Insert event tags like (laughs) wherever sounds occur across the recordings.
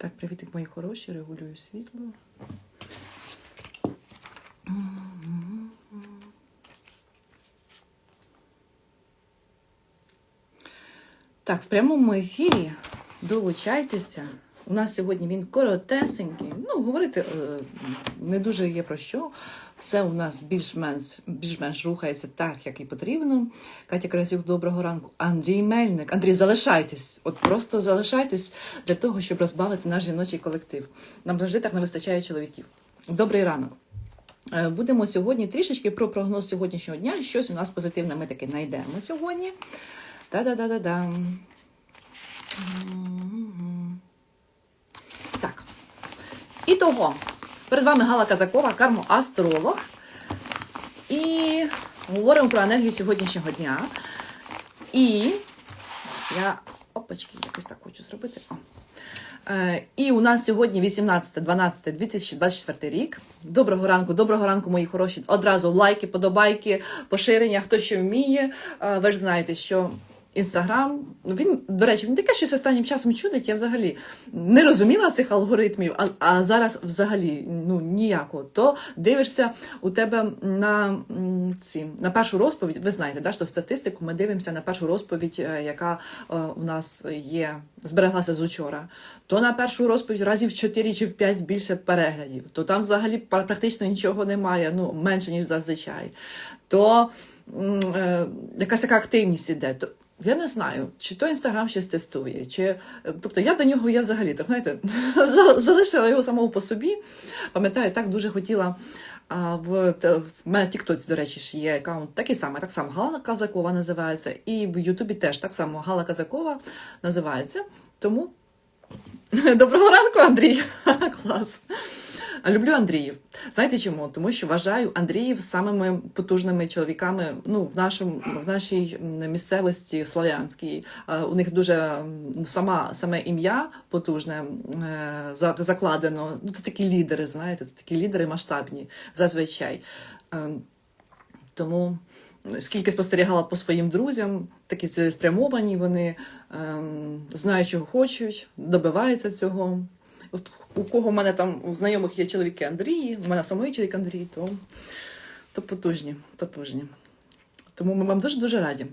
Так, привітик, мої хороші, регулюю світло. Так, в прямому ефірі долучайтеся. У нас сьогодні він коротесенький. Ну, говорити е, не дуже є про що. Все у нас більш-менш більш-менш рухається так, як і потрібно. Катя Красюк, доброго ранку. Андрій Мельник. Андрій, залишайтесь. От просто залишайтесь для того, щоб розбавити наш жіночий колектив. Нам завжди так не вистачає чоловіків. Добрий ранок. Е, Будемо сьогодні трішечки про прогноз сьогоднішнього дня. Щось у нас позитивне ми таки знайдемо сьогодні. Та-да-да-да-дам. Мгм. Так. І того, перед вами Гала Казакова, кармоастролог. І говоримо про енергію сьогоднішнього дня. І я опачки, якось так хочу зробити. О. Е, І у нас сьогодні 18.12.2024 рік. Доброго ранку, доброго ранку, мої хороші. Одразу лайки, подобайки, поширення, хто що вміє. Е, Ви ж знаєте, що Інстаграм, ну він, до речі, він таке щось останнім часом чудить. Я взагалі не розуміла цих алгоритмів, а, а зараз взагалі ну ніяко. То дивишся у тебе на ці на першу розповідь. Ви знаєте, да, що статистику ми дивимося на першу розповідь, е, яка е, у нас є, збереглася з учора. То на першу розповідь разів в 4 чи в 5 більше переглядів, то там взагалі практично нічого немає, ну менше ніж зазвичай. То е, якась така активність іде. Я не знаю, чи то інстаграм щось тестує, чи тобто я до нього я взагалі так знаєте (laughs) залишила його самого по собі. Пам'ятаю, так дуже хотіла. А в, в мене в Тіктоці, до речі, ж є аккаунт такий самий, так само Гала Казакова називається, і в Ютубі теж так само Гала Казакова називається. Тому доброго ранку, Андрій. (laughs) Клас. Люблю Андріїв. Знаєте чому? Тому що вважаю Андріїв самими потужними чоловіками ну, в, нашому, в нашій місцевості слов'янській. У них дуже сама, саме ім'я потужне е, закладено. Ну, це такі лідери, знаєте, це такі лідери масштабні зазвичай. Е, Тому скільки спостерігала по своїм друзям, такі цілеспрямовані вони ем, знають, чого хочуть, добиваються цього. От у кого в мене там у знайомих є чоловіки Андрії, у мене самої чоловік Андрій, то, то потужні, потужні. Тому ми вам дуже-дуже раді.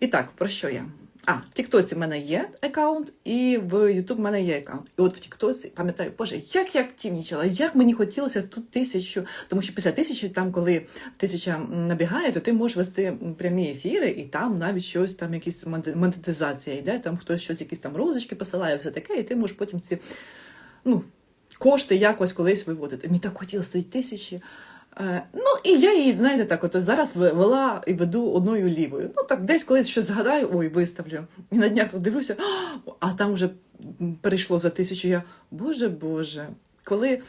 І так, про що я? А, в Тіктоці в мене є аккаунт, і в Ютуб в мене є аккаунт. І от в Тіктоці, пам'ятаю, Боже, як я активнічала, як мені хотілося тут тисячу, тому що після тисячі, там, коли тисяча набігає, то ти можеш вести прямі ефіри, і там навіть щось, там якісь монетизація йде, там хтось щось, якісь там розочки посилає, все таке, і ти можеш потім ці ну, кошти якось колись виводити. Мені так хотілося тисячі. Е, Ну, і я її, знаєте, так, от зараз вела і веду одною лівою. Ну, так десь колись щось згадаю, ой, виставлю. І на днях дивлюся, «А, там вже перейшло за тисячу. Я, Боже Боже, коли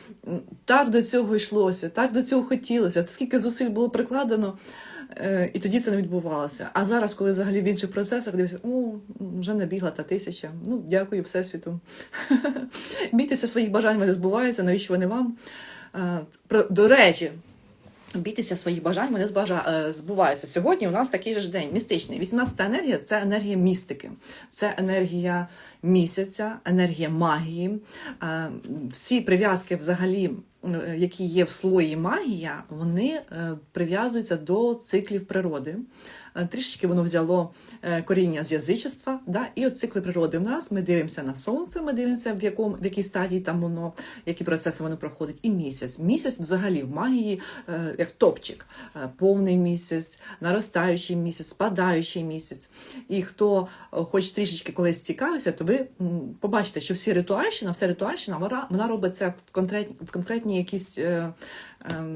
так до цього йшлося, так до цього хотілося, скільки зусиль було прикладено, е, і тоді це не відбувалося. А зараз, коли взагалі в інших процесах дивишся, о, вже набігла та тисяча. Ну, дякую Всесвіту. (laughs) Бійтеся своїх бажань, вони збуваються, навіщо вони вам? Е, До речі, бійтеся своїх бажань, вони е, збуваються. Сьогодні у нас такий же день, містичний. 18-та енергія це енергія містики, це енергія місяця, енергія магії. Е, Всі прив'язки взагалі. Е, Які є в слої магія, вони е, прив'язуються до циклів природи. Е, Трішечки воно взяло коріння з язичества. Да? І от цикли природи в нас ми дивимося на сонце, ми дивимося, в якому в якій стадії там воно, які процеси воно проходить, і місяць. Місяць взагалі в магії як топчик, повний місяць, наростаючий місяць, спадаючий місяць. І хто хоч трішечки колись цікавився, то ви побачите, що всі ритуальщина, вся ритуальщина, вона, вона робиться в конкретні, в конкретні якісь, е, ем,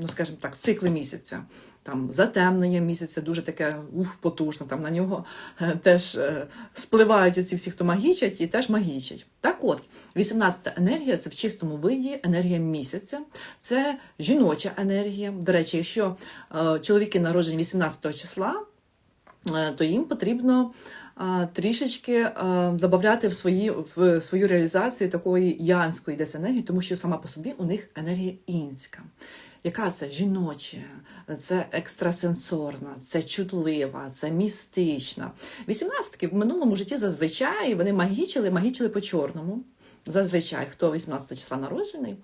ну скажімо так, цикли місяця. Там затемнення місяця дуже таке ух, потужне. Там на нього е, теж е, спливають ці всі, хто магічать, і теж магічать. Так от, 18-та енергія це в чистому виді енергія місяця, це жіноча енергія. До речі, якщо чоловіки народжені 18 числа, е, то їм потрібно трішечки додати в, свої, в свою реалізацію такої янської десь енергії, тому що сама по собі у них енергія інська. Яка це жіноча, це екстрасенсорна, це чутлива, це містична. Вісімнадцятки в минулому житті зазвичай вони магічили, магічили по чорному. зазвичай, хто 18 числа народжений.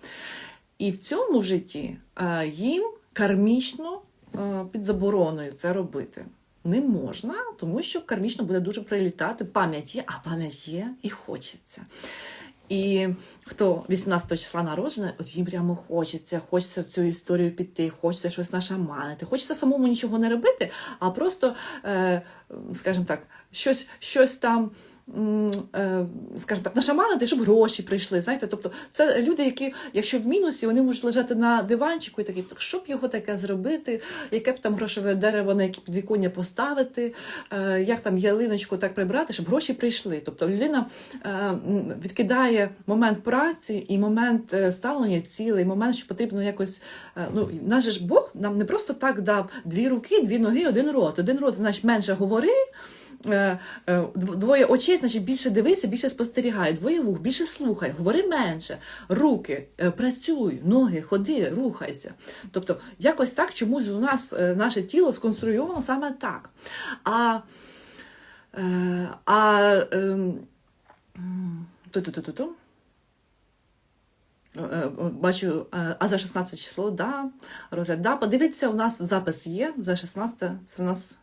І в цьому житті е, їм кармічно е, під забороною це робити. Не можна, тому що кармічно буде дуже прилітати. Пам'ять є, а пам'ять є і хочеться. І хто 18 числа народжений, от їм прямо хочеться, хочеться в цю історію піти, хочеться щось нашаманити, хочеться самому нічого не робити, а просто, е, скажімо так, щось, щось там. Е, Скажімо так, нашаманити, щоб гроші прийшли. Знаєте, тобто це люди, які, якщо в мінусі, вони можуть лежати на диванчику і такі, так що його таке зробити, яке б там грошове дерево на яке підвіконня поставити, е, як там ялиночку так прибрати, щоб гроші прийшли. Тобто людина е, відкидає момент праці і момент ставлення цілей, момент, що потрібно якось. Ну, наш же Бог нам не просто так дав дві руки, дві ноги, один рот. Один рот, значить, менше говори. Е, е, дв- Двоє очей, значить, більше дивися, більше спостерігай, двоє вух, більше слухай, говори менше, руки, е, працюй, ноги, ходи, рухайся. Тобто, якось так чомусь у нас наше тіло сконструйовано саме так. А, а ем, Бачу, а за 16 число, да, розгляд. Да, подивіться, у нас запис є. За 16, це у нас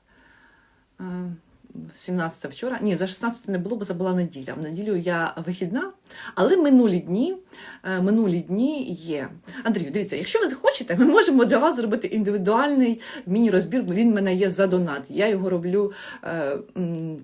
17 вчора. Ні, за 16 не було, бо це була неділя. В неділю я вихідна, але минулі дні, е, минулі дні є. Андрію, дивіться, якщо ви захочете, ми можемо для вас зробити індивідуальний міні-розбір. Він в мене є за донат. Я його роблю е,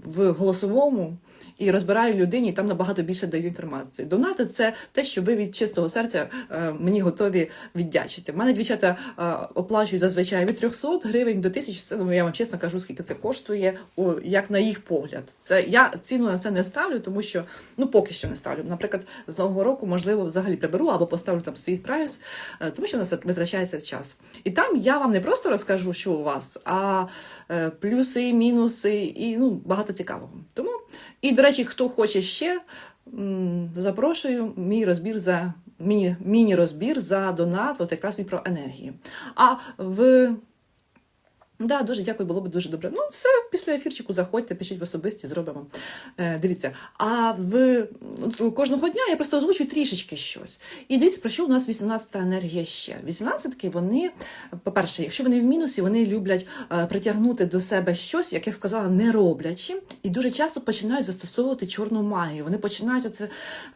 в голосовому. І розбираю людині, і там набагато більше даю інформації. Донати це те, що ви від чистого серця е, мені готові віддячити. В мене дівчата е, оплачують зазвичай від 300 гривень до 1000. Це, ну, я вам чесно кажу, скільки це коштує, як на їх погляд. Це я ціну на це не ставлю, тому що ну поки що не ставлю. Наприклад, з нового року можливо взагалі приберу або поставлю там свій прайс, е, тому що на це витрачається час. І там я вам не просто розкажу, що у вас, а плюси, мінуси і ну багато цікавого. Тому і, до речі, хто хоче ще, запрошую мій розбір за міні, міні-розбір за донат, от якраз він про енергію. А в Да, дуже дякую, було б дуже добре. Ну, все, після ефірчику заходьте, пишіть в особисті, зробимо. Е, дивіться, а в кожного дня я просто озвучу трішечки щось. І дивіться, про що у нас 18-та енергія ще. 18-ки, вони, по-перше, якщо вони в мінусі, вони люблять е, притягнути до себе щось, як я сказала, не роблячи, і дуже часто починають застосовувати чорну магію. Вони починають оце.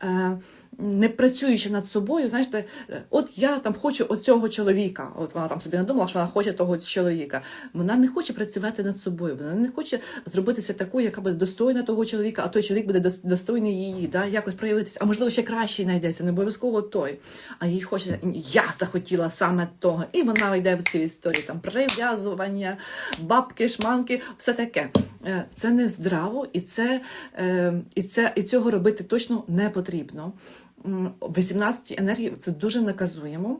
Е, не працюючи над собою, знаєте, от я там хочу оцього чоловіка. От вона там собі надумала, що вона хоче того чоловіка. Вона не хоче працювати над собою, вона не хоче зробитися такою, яка буде достойна того чоловіка, а той чоловік буде дос- достойний її, да, якось проявитися. А можливо, ще кращий знайдеться, не обов'язково той. А їй хочеться, я захотіла саме того. І вона йде в цю історію, там прив'язування, бабки, шманки, все таке. Е, Це не здраво, і це, е, і це і цього робити точно не потрібно. М, 18 енергії це дуже наказуємо.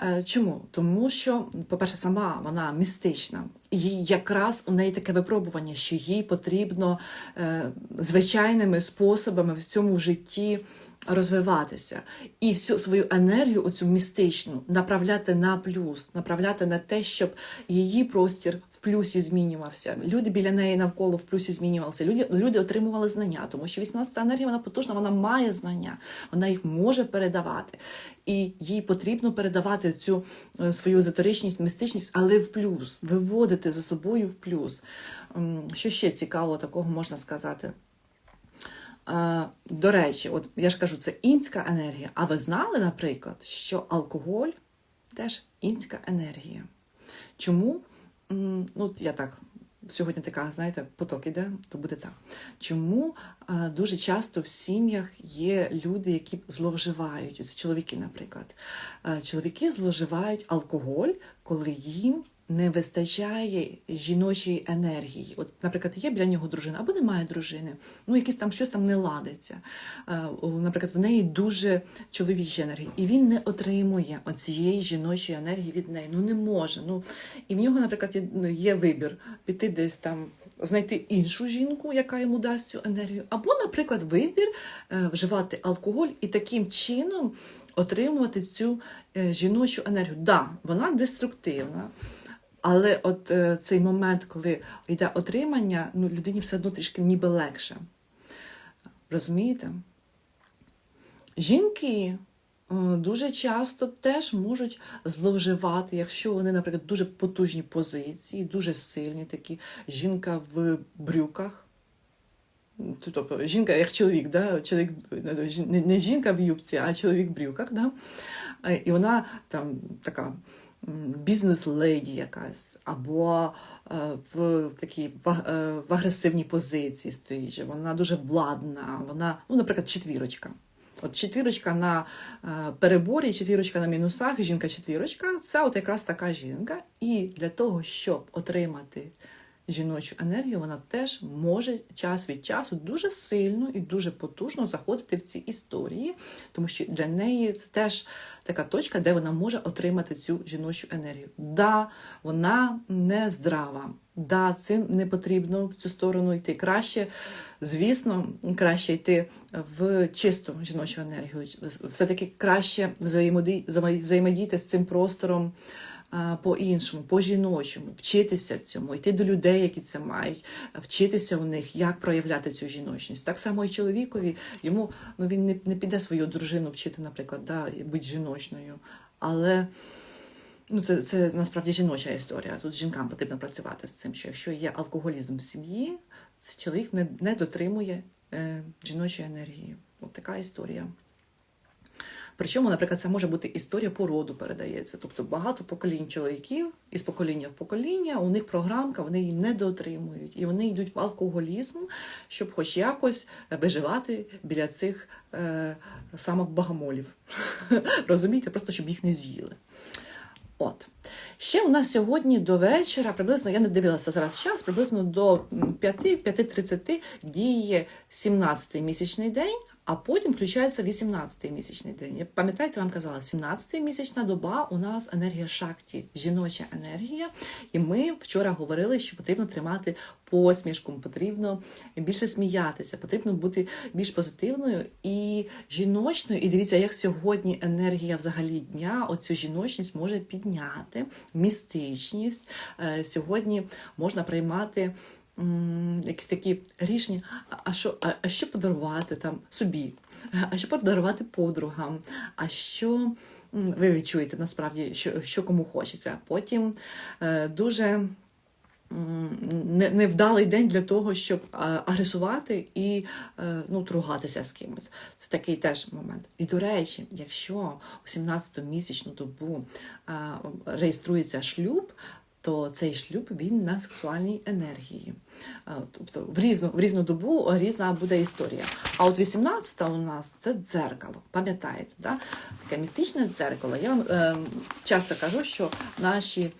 Е, Чому? Тому що, по-перше, сама вона містична, і якраз у неї таке випробування, що їй потрібно е, звичайними способами в цьому житті розвиватися і всю свою енергію, оцю містичну, направляти на плюс, направляти на те, щоб її простір в плюсі змінювався. Люди біля неї навколо в плюсі змінювалися. Люди, люди отримували знання, тому що 18 енергія вона потужна, вона має знання, вона їх може передавати. І їй потрібно передавати цю е, свою езотеричність, містичність, але в плюс, виводити за собою в плюс. Що ще цікавого такого можна сказати? До речі, от я ж кажу, це інська енергія. А ви знали, наприклад, що алкоголь теж інська енергія? Чому? Ну, я так. Сьогодні така, знаєте, поток іде, то буде так. Чому дуже часто в сім'ях є люди, які зловживають? Це чоловіки, наприклад. Чоловіки зловживають алкоголь, коли їм не вистачає жіночої енергії. От, наприклад, є біля нього дружина або немає дружини, ну якісь там щось там не ладиться. Е, Наприклад, в неї дуже чоловіча енергія, і він не отримує оцієї жіночої енергії від неї. Ну не може. Ну і в нього, наприклад, є, ну, є вибір піти десь там. Знайти іншу жінку, яка йому дасть цю енергію, або, наприклад, вибір е, вживати алкоголь і таким чином отримувати цю е, жіночу енергію. Да, вона деструктивна, але от е, цей момент, коли йде отримання, ну людині все одно трішки ніби легше. Розумієте? Жінки е, дуже часто теж можуть зловживати, якщо вони, наприклад, дуже потужні позиції, дуже сильні такі. Жінка в брюках. Тобто жінка як чоловік, да? чоловік, не, не жінка в юбці, а чоловік в брюках. Да? Е, І вона там така бізнес-леді якась, або е, в такій в, е, агресивній позиції стоїть. Вона дуже владна, вона, ну, наприклад, четвірочка. От четвірочка на е, переборі, четвірочка на мінусах, жінка-четвірочка це от якраз така жінка. І для того, щоб отримати жіночу енергію, вона теж може час від часу дуже сильно і дуже потужно заходити в ці історії, тому що для неї це теж така точка, де вона може отримати цю жіночу енергію. Да, вона не здрава. Да, цим не потрібно в цю сторону йти. Краще, звісно, краще йти в чисту жіночу енергію. Все-таки краще взаємодіяти з цим простором по-іншому, по-жіночому, вчитися цьому, йти до людей, які це мають, вчитися у них, як проявляти цю жіночність. Так само і чоловікові, йому ну, він не, не піде свою дружину вчити, наприклад, да, бути жіночною. Але ну, це, це насправді жіноча історія. Тут жінкам потрібно працювати з цим, що якщо є алкоголізм в сім'ї, це чоловік не, не дотримує е, жіночої енергії. От така історія. Причому, наприклад, це може бути історія по роду передається. Тобто багато поколінь чоловіків із покоління в покоління у них програмка, вони її не дотримують. І вони йдуть в алкоголізм, щоб хоч якось виживати біля цих е, самих богомолів. (laughs) Розумієте, просто щоб їх не з'їли. От. Ще у нас сьогодні до вечора, приблизно, я не дивилася зараз час, приблизно до 5-5.30 діє 17-й місячний день, а потім включається 18-й місячний день. Пам'ятаєте, вам казала, 17-й місячна доба у нас енергія шакті, жіноча енергія. І ми вчора говорили, що потрібно тримати посмішку, потрібно більше сміятися, потрібно бути більш позитивною і жіночною. І дивіться, як сьогодні енергія взагалі дня, оцю жіночність може підняти, містичність. Е, Сьогодні можна приймати. Якісь такі рішення, а- що, а, що подарувати там собі, а що подарувати подругам, а що ви відчуєте насправді, що, що кому хочеться. Потім е, дуже невдалий день для того, щоб агресувати і е, ну, тругатися з кимось. Це такий теж момент. І до речі, якщо у 17-ту місячну добу реєструється шлюб, то цей шлюб він на сексуальній енергії. Тобто в різну, в різну добу різна буде історія. А от 18-та у нас це дзеркало. Пам'ятаєте, да? таке містичне дзеркало. Я вам е, часто кажу, що наші,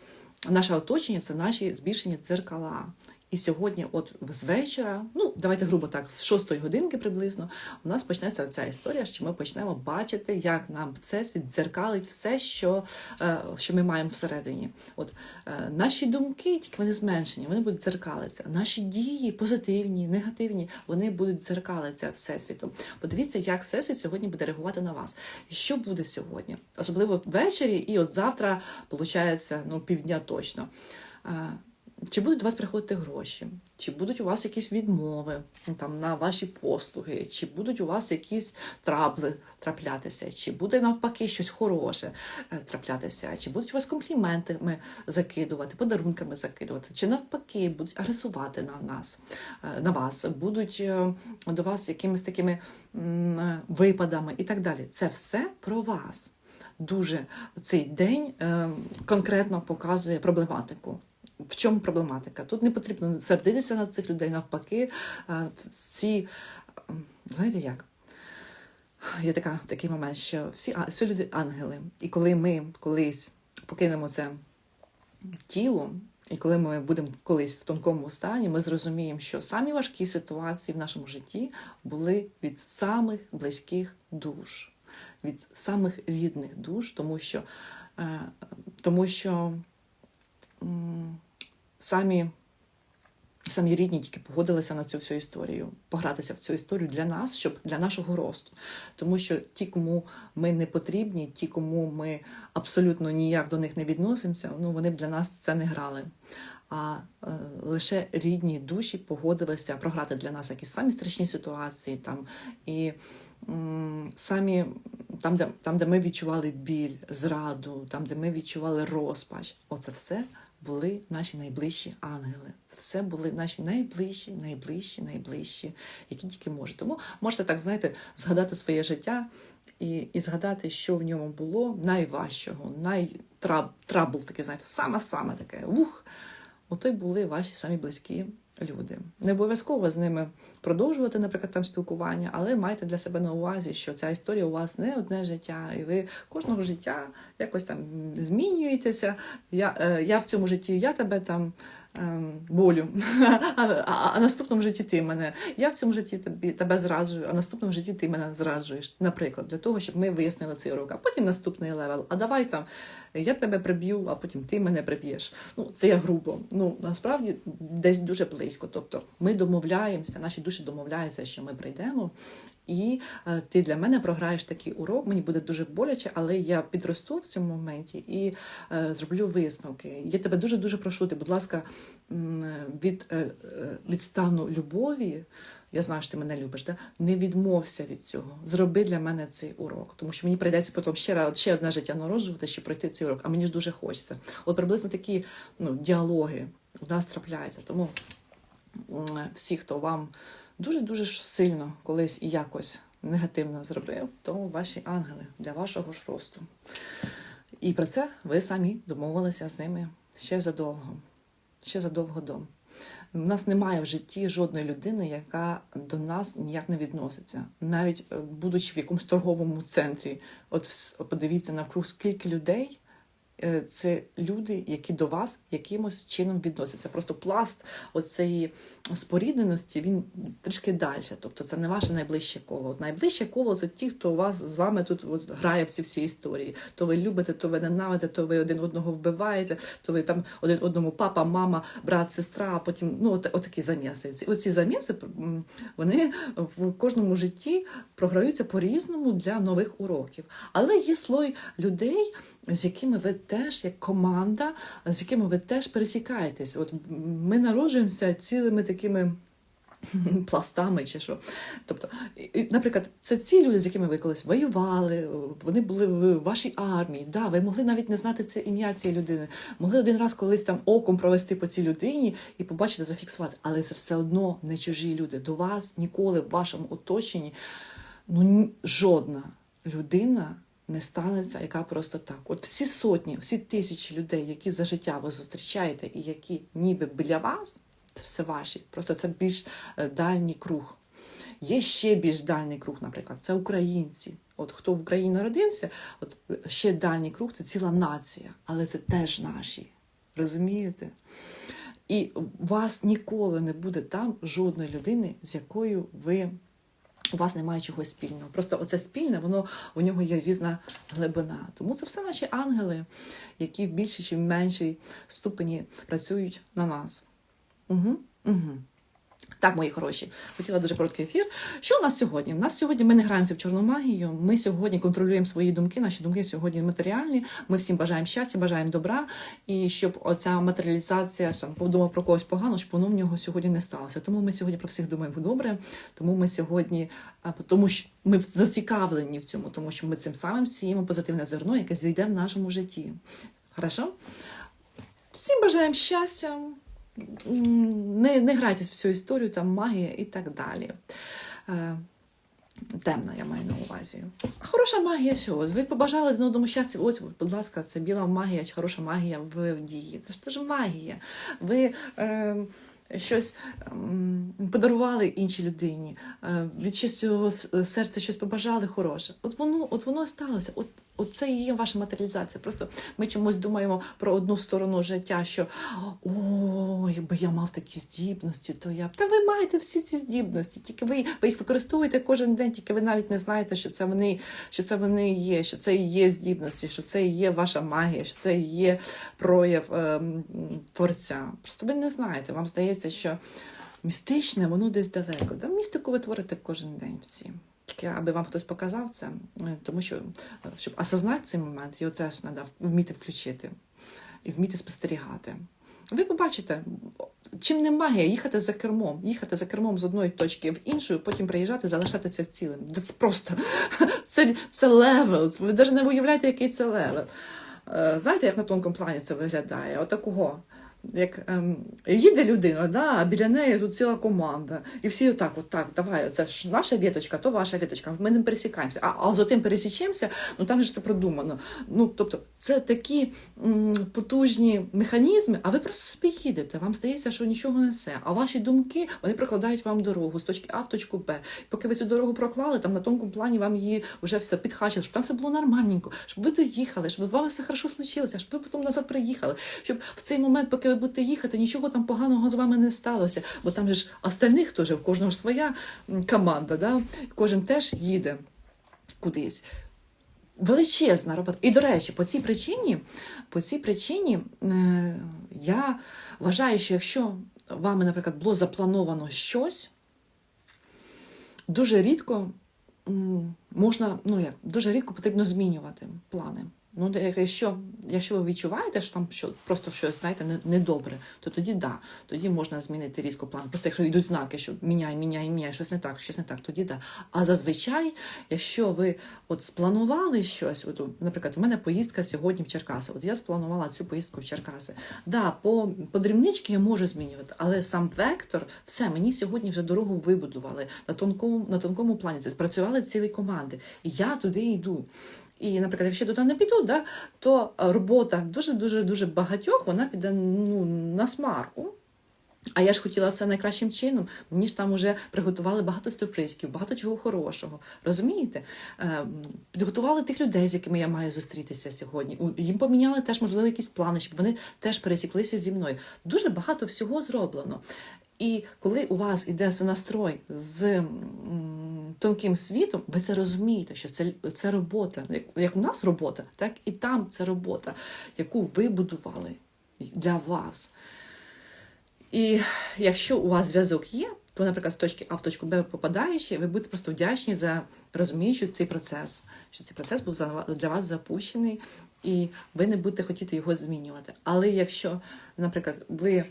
наше оточення це наші збільшені дзеркала. І сьогодні, от з вечора, ну давайте грубо так, з 6 годинки приблизно, у нас почнеться ця історія, що ми почнемо бачити, як нам всесвіт дзеркалить все, що, е, що ми маємо всередині. От е, наші думки, тільки вони зменшені, вони будуть дзеркалитися. Наші дії, позитивні, негативні, вони будуть дзеркалитися всесвітом. Подивіться, як всесвіт сьогодні буде реагувати на вас. Що буде сьогодні? Особливо ввечері, і от завтра, виходить, ну, півдня точно. Чи будуть до вас приходити гроші, чи будуть у вас якісь відмови ну, там, на ваші послуги, чи будуть у вас якісь трабли траплятися, чи буде навпаки щось хороше е, траплятися, чи будуть у вас компліментами закидувати, подарунками закидувати, чи навпаки будуть агресувати на нас, е, на вас, будуть е, до вас якимись такими випадами і так далі. Це все про вас. Дуже цей день конкретно показує проблематику. В чому проблематика? Тут не потрібно сердитися на цих людей, навпаки, е, всі, знаєте як? Є така, такий момент, що всі, а- всі люди ангели. І коли ми колись покинемо це тіло, і коли ми будемо колись в тонкому стані, ми зрозуміємо, що самі важкі ситуації в нашому житті були від самих близьких душ, від самих рідних душ, тому що, е, тому що самі самі рідні тільки погодилися на цю всю історію, погратися в цю історію для нас, щоб для нашого росту. Тому що ті, кому ми не потрібні, ті, кому ми абсолютно ніяк до них не відносимося, ну вони б для нас це не грали. А е, лише рідні душі погодилися програти для нас якісь самі страшні ситуації там і самі там, де, там, де ми відчували біль, зраду, там, де ми відчували розпач. Оце все були наші найближчі ангели. Це все були наші найближчі, найближчі, найближчі, які тільки можуть. Тому можете так, знаєте, згадати своє життя і, і згадати, що в ньому було найважчого, найтрабл таке, знаєте, саме-саме таке. Ух, ото й були ваші самі близькі люди. Не обов'язково з ними продовжувати, наприклад, там спілкування, але майте для себе на увазі, що ця історія у вас не одне життя, і ви кожного життя якось там змінюєтеся. Я, е, я в цьому житті, я тебе там. Ем, Болю, (laughs) а, а, а наступному житті ти мене. Я в цьому житті тобі тебе зраджую, а в наступному житті ти мене зраджуєш. Наприклад, для того, щоб ми вияснили цей урок. А потім наступний левел. А давай там я тебе приб'ю, а потім ти мене приб'єш. Ну це я грубо. Ну насправді десь дуже близько. Тобто ми домовляємося, наші душі домовляються, що ми прийдемо. І е, ти для мене програєш такий урок, мені буде дуже боляче, але я підросту в цьому моменті і е, зроблю висновки. Я тебе дуже дуже прошу, ти, будь ласка, від, е, від стану любові. Я знаю, що ти мене любиш, да? не відмовся від цього. Зроби для мене цей урок, тому що мені прийдеться потім ще раз ще одне життя народжувати, щоб пройти цей урок. А мені ж дуже хочеться. От приблизно такі ну, діалоги у нас трапляються. Тому всі, хто вам дуже-дуже сильно колись і якось негативно зробив, тому ваші ангели для вашого ж росту. І про це ви самі домовилися з ними ще задовго, ще задовго до. У нас немає в житті жодної людини, яка до нас ніяк не відноситься. Навіть е, будучи в якомусь торговому центрі, от подивіться навкруг, скільки людей. Е, Це люди, які до вас якимось чином відносяться. Просто пласт оцеї спорідненості він трішки далі. Тобто це не ваше найближче коло. От найближче коло це ті, хто у вас з вами тут от грає всі всі історії. То ви любите, то ви ненавидите, то ви один одного вбиваєте, то ви там один одному папа, мама, брат, сестра, а потім ну от, отакі заміси. Ці оці заміси вони в кожному житті програються по-різному для нових уроків. Але є слой людей, з якими ви теж як команда, з якими ви теж пересікаєтесь. От ми народжуємося цілими такими. (laughs) Пластами чи що. Тобто, наприклад, це ці люди, з якими ви колись воювали, вони були в вашій армії. Да, ви могли навіть не знати це ім'я цієї людини, могли один раз колись там оком провести по цій людині і побачити, зафіксувати. Але це все одно не чужі люди. До вас ніколи в вашому оточенні ну, жодна людина не станеться, яка просто так. От всі сотні, всі тисячі людей, які за життя ви зустрічаєте і які ніби біля вас, це все ваші. Просто це більш е, дальній круг. Є ще більш дальній круг, наприклад, це українці. От хто в Україні народився, от ще дальній круг це ціла нація, але це теж наші. Розумієте? І у вас ніколи не буде там жодної людини, з якою ви у вас немає чогось спільного. Просто оце спільне, воно у нього є різна глибина. Тому це все наші ангели, які в більшій чи в меншій ступені працюють на нас. Угу, угу. Так, мої хороші, хотіла дуже короткий ефір. Що у нас сьогодні? У нас сьогодні ми не граємося в чорну магію. Ми сьогодні контролюємо свої думки. Наші думки сьогодні матеріальні. Ми всім бажаємо щастя, бажаємо добра. І щоб оця матеріалізація там подумав про когось погано, щоб воно в нього сьогодні не сталося. Тому ми сьогодні про всіх думаємо добре. Тому ми сьогодні, тому що ми зацікавлені в цьому, тому що ми цим самим сіємо позитивне зерно, яке зійде в нашому житті. Хорошо? Всім бажаємо щастя. Не, не грайтесь в цю історію, там магія і так далі. Е, Темна, я маю на увазі. Хороша магія що? Ви побажали один одному щастя. От, будь ласка, це біла магія чи хороша магія в, дії. Це ж теж магія. Ви е, щось ем, подарували іншій людині, е, від чистого серця щось побажали хороше. От воно, от воно сталося. От Оце і є ваша матеріалізація. Просто ми чомусь думаємо про одну сторону життя, що о, якби я мав такі здібності, то я б. Та ви маєте всі ці здібності, тільки ви, ви їх використовуєте кожен день, тільки ви навіть не знаєте, що це вони, що це вони є, що це і є здібності, що це і є ваша магія, що це і є прояв ем, творця. Просто ви не знаєте. Вам здається, що містичне, воно десь далеко. Да? Містику ви творите кожен день всі. Аби вам хтось показав це, е, тому що е, щоб осознати цей момент, його теж треба вміти включити і вміти спостерігати. Ви побачите, чим не магія, їхати за кермом, їхати за кермом з одної точки в іншу, потім приїжджати, залишатися цілим. Це просто (laughs) це, це левел. Ви навіть не уявляєте, який це левел. Е, Знаєте, як на тонкому плані це виглядає? Отакого. Як ем, їде людина, да, а біля неї тут ціла команда. І всі отак, от давай, це ж наша віточка, то ваша віточка, ми не пересікаємося. А, а з отим пересічемося, ну там же це продумано. Ну, тобто, це такі м, потужні механізми, а ви просто собі їдете. Вам здається, що нічого не все. А ваші думки вони прокладають вам дорогу з точки А в точку Б. Поки ви цю дорогу проклали, там на тонкому плані вам її вже все підхачили, щоб там все було нормальненько, щоб ви доїхали, щоб з вами все хорошо случилося, щоб ви потім назад приїхали, щоб в цей момент, поки ви будете їхати, нічого там поганого з вами не сталося. Бо там же ж остальних теж, в кожного ж своя команда, да? кожен теж їде кудись. Величезна робота. І, до речі, по цій причині, по цій причині е, я вважаю, що якщо вами, наприклад, було заплановано щось, дуже рідко можна, ну як, дуже рідко потрібно змінювати плани. Ну, якщо, якщо ви відчуваєте, що там що, просто щось, знаєте, недобре, то тоді да, тоді можна змінити різко план. Просто якщо йдуть знаки, що міняй, міняй, міняй, щось не так, щось не так, тоді да. А зазвичай, якщо ви от спланували щось, от, наприклад, у мене поїздка сьогодні в Черкаси. От я спланувала цю поїздку в Черкаси. Да, по, по дрібнички я можу змінювати, але сам вектор, все, мені сьогодні вже дорогу вибудували на тонкому, на тонкому плані. Це спрацювали цілі команди. І я туди йду. І, наприклад, якщо туди не піду, да, то робота дуже дуже багатьох вона піде ну, на смарку. А я ж хотіла все найкращим чином. Мені ж там вже приготували багато сюрпризів, багато чого хорошого. Розумієте? Е, Підготували тих людей, з якими я маю зустрітися сьогодні. Їм поміняли теж, можливо, якісь плани, щоб вони теж пересіклися зі мною. Дуже багато всього зроблено. І коли у вас іде настрой з тонким світом, ви це розумієте, що це, це робота. Як, як у нас робота, так і там це робота, яку ви будували для вас. І якщо у вас зв'язок є, то, наприклад, з точки А в точку Б попадаючи, ви будете просто вдячні за розуміючи цей процес, що цей процес був для вас запущений, і ви не будете хотіти його змінювати. Але якщо, наприклад, ви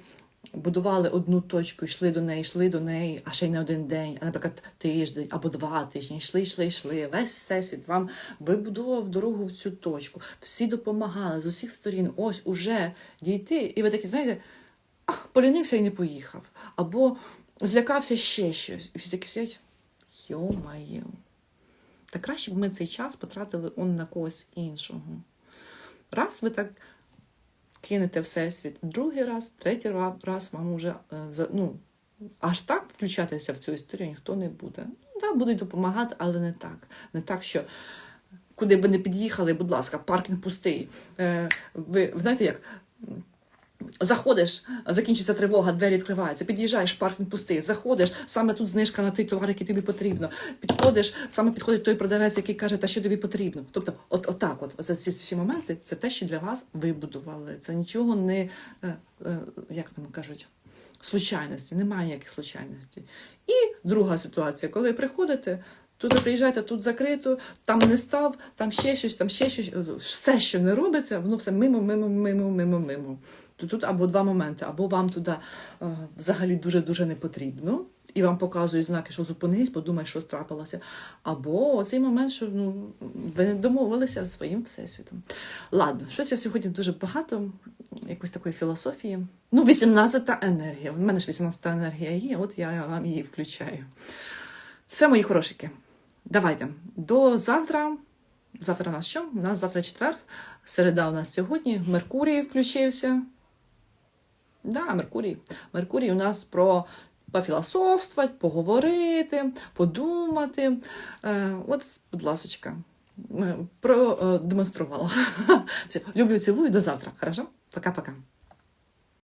будували одну точку, йшли до неї, йшли до неї, а ще й не один день, а, наприклад, тиждень або два тижні, йшли, йшли, йшли. Весь всесвіт вам вибудував дорогу в цю точку. Всі допомагали з усіх сторін. Ось уже дійти, і ви такі, знаєте, «А, полінився і не поїхав. Або злякався ще щось. І всі такі сидять. Йо-майо. Та краще б ми цей час потратили он на когось іншого. Раз ви так кинете всесвіт, другий раз, третій раз вам уже е, ну, аж так включатися в цю історію ніхто не буде. Ну, да, будуть допомагати, але не так. Не так, що куди ви не під'їхали, будь ласка, паркінг пустий. Е, ви знаєте як? Заходиш, закінчиться тривога, двері відкриваються, під'їжджаєш, паркінг пустий, заходиш, саме тут знижка на той товар, який тобі потрібно. Підходиш, саме підходить той продавець, який каже, та що тобі потрібно. Тобто, от, отак, от, от ці всі моменти, це те, що для вас вибудували. Це нічого не, е, е, як там кажуть, случайності, немає ніяких случайностей. І друга ситуація, коли приходите. Тут ви приїжджаєте, тут закрито, там не став, там ще щось, там ще щось. Все, що не робиться, воно все мимо, мимо, мимо, мимо, мимо. То тут або два моменти, або вам туди е, взагалі дуже-дуже не потрібно, і вам показують знаки, що зупинись, подумай, що трапилося. Або оцей момент, що ну, ви не домовилися зі своїм всесвітом. Ладно, щось я сьогодні дуже багато, якоїсь такої філософії. Ну, 18-та енергія. У мене ж 18-та енергія є, от я вам її включаю. Все, мої хорошики. Давайте до завтра. Завтра у нас що? У нас завтра четвер. Середа у нас сьогодні. Меркурій включився. Да, Меркурій. Меркурій у нас про пофілософствувати, поговорити, подумати. Е, от, будь ласочка, продемонструвала. (laughs) Все, люблю, цілую, до завтра. Хорошо? Пока-пока.